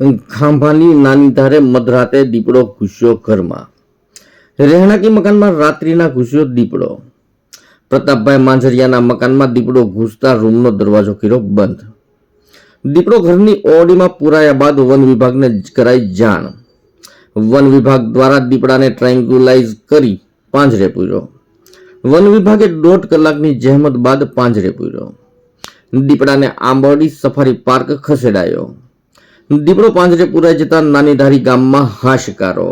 ખાંભાની નાની ધારે મધરાતે દીપડો ઘૂસ્યો ઘરમાં. રહેણાંકી મકાનમાં રાત્રિના ઘૂસ્યો દીપડો. પ્રતાપભાઈ માંઝરિયાના મકાનમાં દીપડો ઘૂસતા રૂમનો દરવાજો કર્યો બંધ. દીપડો ઘરની ઓરડીમાં પુરાયા બાદ વન વિભાગને કરાઈ જાણ. વન વિભાગ દ્વારા દીપડાને ટ્રાયંગ્યુલાઇઝ કરી પાંજરે પૂર્યો. વન વિભાગે દોઢ કલાકની જહેમત બાદ પાંજરે પૂર્યો. દીપડાને આંબોડી સફારી પાર્ક ખસેડાયો. દીપડો પાંજરે પુરાઈ જતા નાની ધારી ગામમાં હાશકારો.